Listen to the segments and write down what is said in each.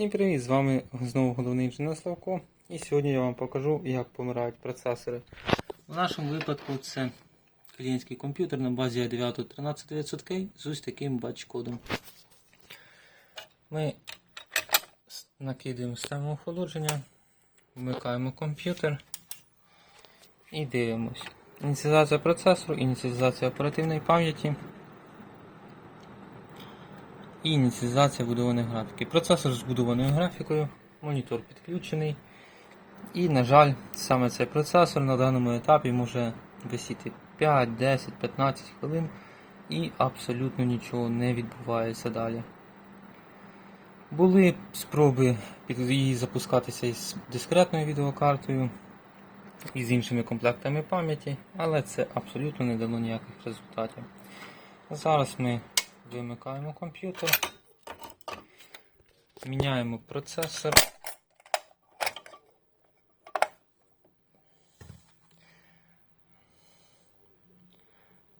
Всім привіт! З вами знову головний інженер Славко. І сьогодні я вам покажу, як помирають процесори. У нашому випадку це клієнтський комп'ютер на базі i9 13900K з ось таким батч-кодом. Ми накидаємо систему охолодження, вмикаємо комп'ютер і дивимось. Ініціалізація процесору, ініціалізація оперативної пам'яті і ініціалізація будованої графіки. Процесор з збудованою графікою, монітор підключений. І, на жаль, саме цей процесор на даному етапі може висіти 5, 10, 15 хвилин і абсолютно нічого не відбувається далі. Були спроби її запускатися із дискретною відеокартою і з іншими комплектами пам'яті, але це абсолютно не дало ніяких результатів. Зараз ми вимикаємо комп'ютер, міняємо процесор.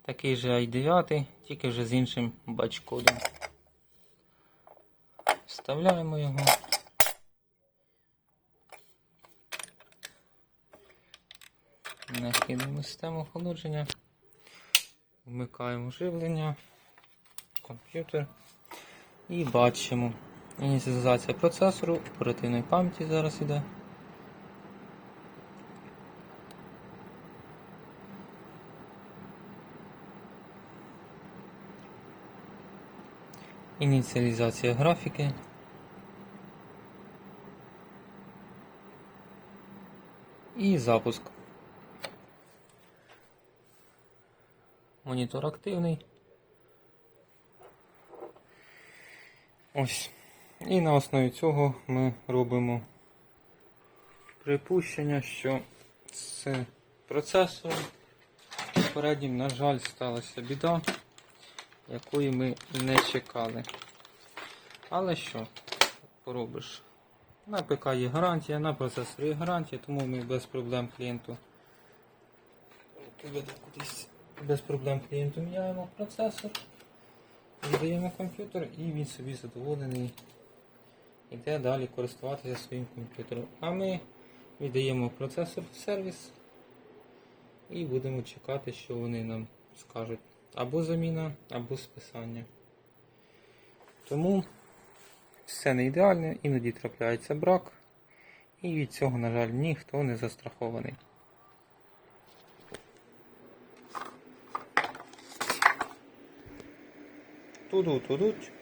Такий же i9, тільки вже з іншим бач-кодом. Вставляємо його. Накидаємо систему охолодження. Вмикаємо живлення, комп'ютер і бачимо. Ініціалізація процесору, оперативної пам'яті зараз іде. Ініціалізація графіки. І запуск. Монітор активний. Ось. І на основі цього ми робимо припущення, що з процесором попереднім, на жаль, сталася біда, якої ми не чекали. Але що поробиш? На ПК є гарантія, на процесорі є гарантія, тому ми без проблем клієнту без проблем клієнту міняємо процесор, віддаємо комп'ютер і він собі задоволений. Йде далі користуватися своїм комп'ютером. А ми віддаємо процесор в сервіс і будемо чекати, що вони нам скажуть. Або заміна, або списання. Тому все не ідеальне, іноді трапляється брак. І від цього, на жаль, ніхто не застрахований. Dudut dudut.